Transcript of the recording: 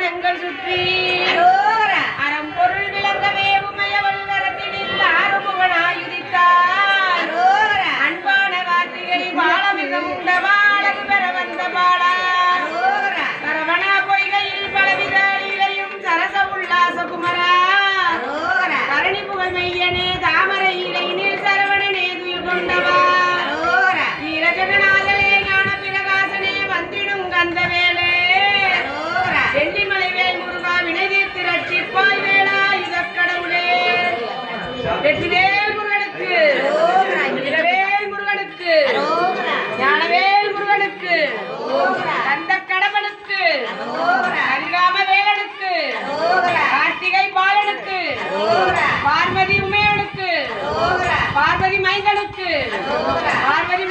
அரணங்கள் சுற்றி அறம் பொருள் விளங்கவே உமைய வல்வரத்தினில் ஆறுமுகனாயுதித்தார் அன்பான வார்த்தையை வாழ மிக உண்டவா? வெற்றிவேல் முருகனுக்கு. இரவேல் முருகனுக்கு. ஞானவேல் முருகனுக்கு. கந்த கடவனுக்கு ஹரிராம வேலனுக்கு கார்த்திகை பாலனுக்கு பார்வதி உமையனுக்கு. பார்வதி மைந்தனுக்கு. பார்வதி